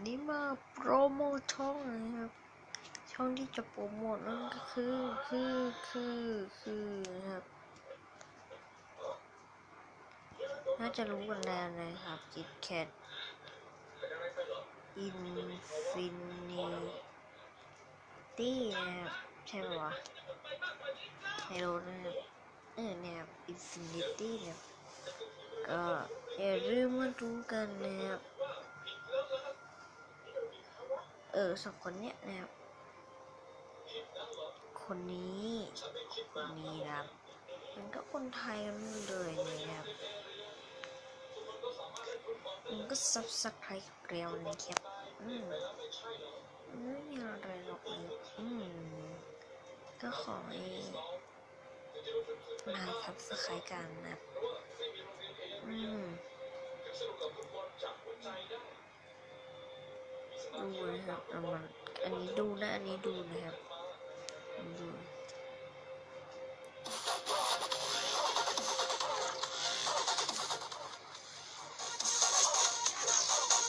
วันนี้มาโปรโมทช่องนะครับช่องที่จะโปรโมทนั่นก็คือคือคือคือนะครับน่าจะรู้กันแล้วนะครับจิตแคทอินฟินิตี้นะครับใช่ไหมวะไม่รู้นะครับเออเนี่ยอินฟินิตี้เนี่ยก็อย่าลืมมาดูกันนะครับ เออสองคนเนี้ยนะครับ คนนี้คนนี้นะครับมันก็คนไทยกันเลยนะครับมันก็ซับซับไครกับเกลียวนะครับอืมไม่มีอะไรหรอกเลยอืมก็ขอให้นายทับสไครกันนะครับ อืม ดูนะครับเอามันอันนี้ดูนะอันนี้ดูนะครับดู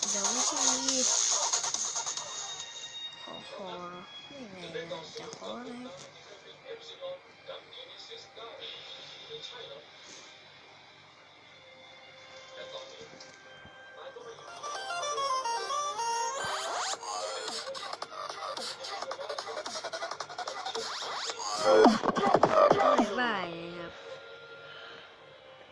เดี๋ยวไม่ใช่นี้ขอขอไม่ไหนะจะขอนะครั Oh,